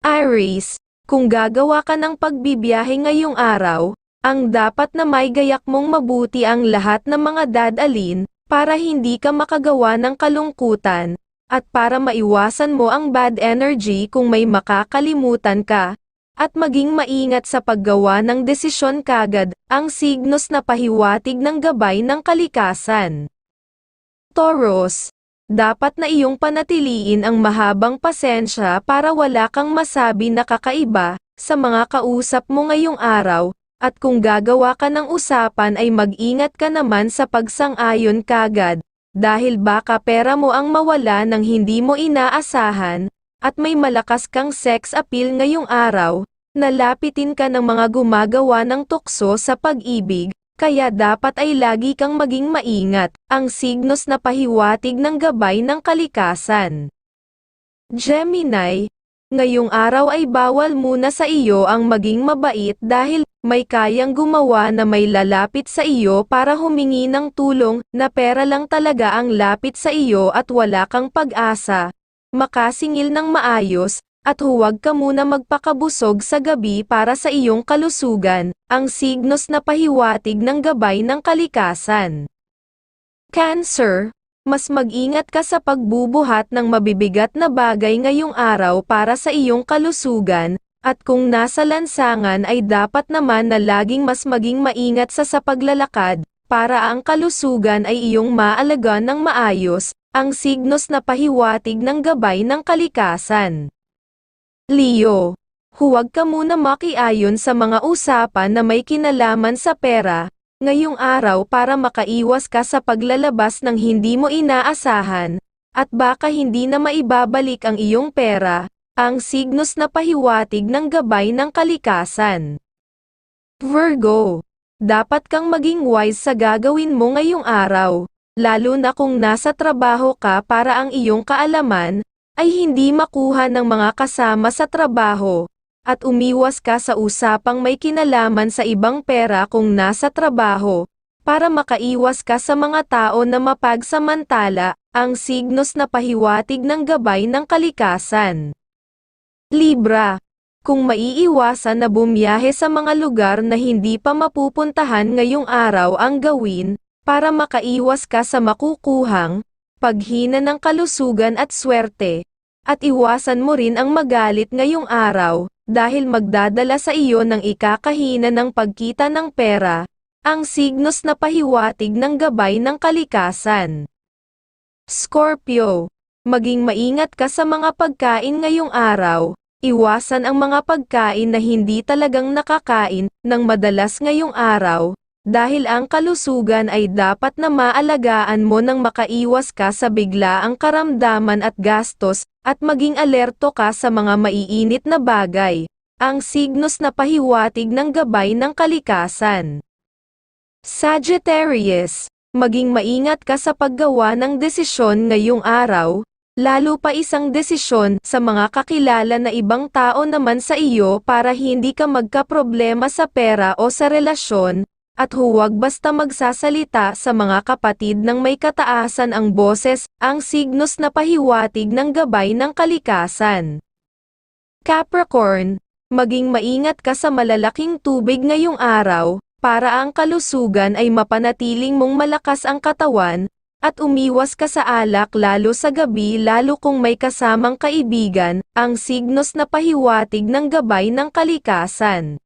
Aries, kung gagawa ka ng pagbibiyahe ngayong araw, ang dapat na may gayak mong mabuti ang lahat ng mga dadalin, para hindi ka makagawa ng kalungkutan, at para maiwasan mo ang bad energy kung may makakalimutan ka, at maging maingat sa paggawa ng desisyon kagad, ang signos na pahiwatig ng gabay ng kalikasan. Taurus, dapat na iyong panatiliin ang mahabang pasensya para wala kang masabi na kakaiba sa mga kausap mo ngayong araw, at kung gagawa ka ng usapan ay mag-ingat ka naman sa pagsang-ayon kagad, dahil baka pera mo ang mawala ng hindi mo inaasahan, at may malakas kang sex appeal ngayong araw, nalapitin ka ng mga gumagawa ng tukso sa pag-ibig, kaya dapat ay lagi kang maging maingat, ang signos na pahiwatig ng gabay ng kalikasan. Gemini, ngayong araw ay bawal muna sa iyo ang maging mabait dahil may kayang gumawa na may lalapit sa iyo para humingi ng tulong na pera lang talaga ang lapit sa iyo at wala kang pag-asa, makasingil ng maayos, at huwag ka muna magpakabusog sa gabi para sa iyong kalusugan, ang signos na pahiwatig ng gabay ng kalikasan. Cancer, mas mag-ingat ka sa pagbubuhat ng mabibigat na bagay ngayong araw para sa iyong kalusugan, at kung nasa lansangan ay dapat naman na laging mas maging maingat sa sa paglalakad, para ang kalusugan ay iyong maalaga ng maayos, ang signos na pahiwatig ng gabay ng kalikasan. Leo, huwag ka muna makiayon sa mga usapan na may kinalaman sa pera, ngayong araw para makaiwas ka sa paglalabas ng hindi mo inaasahan, at baka hindi na maibabalik ang iyong pera, ang signos na pahiwatig ng gabay ng kalikasan. Virgo, dapat kang maging wise sa gagawin mo ngayong araw, lalo na kung nasa trabaho ka para ang iyong kaalaman, ay hindi makuha ng mga kasama sa trabaho, at umiwas ka sa usapang may kinalaman sa ibang pera kung nasa trabaho, para makaiwas ka sa mga tao na mapagsamantala, ang signos na pahiwatig ng gabay ng kalikasan. Libra, kung maiiwasan na bumiyahe sa mga lugar na hindi pa mapupuntahan ngayong araw ang gawin, para makaiwas ka sa makukuhang, paghina ng kalusugan at swerte, at iwasan mo rin ang magalit ngayong araw, dahil magdadala sa iyo ng ikakahina ng pagkita ng pera, ang signos na pahiwatig ng gabay ng kalikasan. Scorpio, maging maingat ka sa mga pagkain ngayong araw, iwasan ang mga pagkain na hindi talagang nakakain ng madalas ngayong araw, dahil ang kalusugan ay dapat na maalagaan mo nang makaiwas ka sa biglaang karamdaman at gastos, at maging alerto ka sa mga maiinit na bagay, ang signos na pahiwatig ng gabay ng kalikasan. Sagittarius, maging maingat ka sa paggawa ng desisyon ngayong araw, lalo pa isang desisyon sa mga kakilala na ibang tao naman sa iyo para hindi ka magkaproblema sa pera o sa relasyon, at huwag basta magsasalita sa mga kapatid ng may kataasan ang boses, ang signos na pahiwatig ng gabay ng kalikasan. Capricorn, maging maingat ka sa malalaking tubig ngayong araw, para ang kalusugan ay mapanatiling mong malakas ang katawan, at umiwas ka sa alak lalo sa gabi lalo kung may kasamang kaibigan, ang signos na pahiwatig ng gabay ng kalikasan.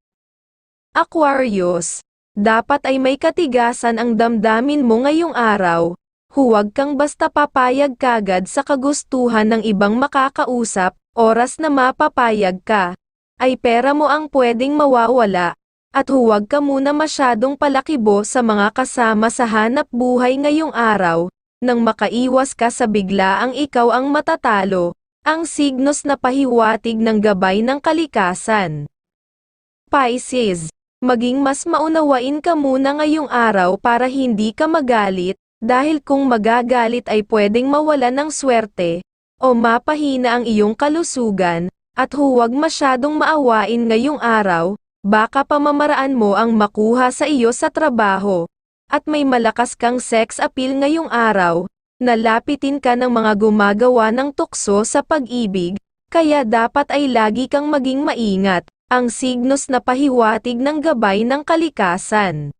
Aquarius, dapat ay may katigasan ang damdamin mo ngayong araw, huwag kang basta papayag kagad sa kagustuhan ng ibang makakausap, oras na mapapayag ka, ay pera mo ang pwedeng mawawala, at huwag ka muna masyadong palakibo sa mga kasama sa hanap buhay ngayong araw, nang makaiwas ka sa bigla ang ikaw ang matatalo, ang signos na pahiwatig ng gabay ng kalikasan. Pisces maging mas maunawain ka muna ngayong araw para hindi ka magalit, dahil kung magagalit ay pwedeng mawala ng swerte, o mapahina ang iyong kalusugan, at huwag masyadong maawain ngayong araw, baka pamamaraan mo ang makuha sa iyo sa trabaho, at may malakas kang sex appeal ngayong araw, nalapitin ka ng mga gumagawa ng tukso sa pag-ibig, kaya dapat ay lagi kang maging maingat, ang signos na pahiwatig ng gabay ng kalikasan.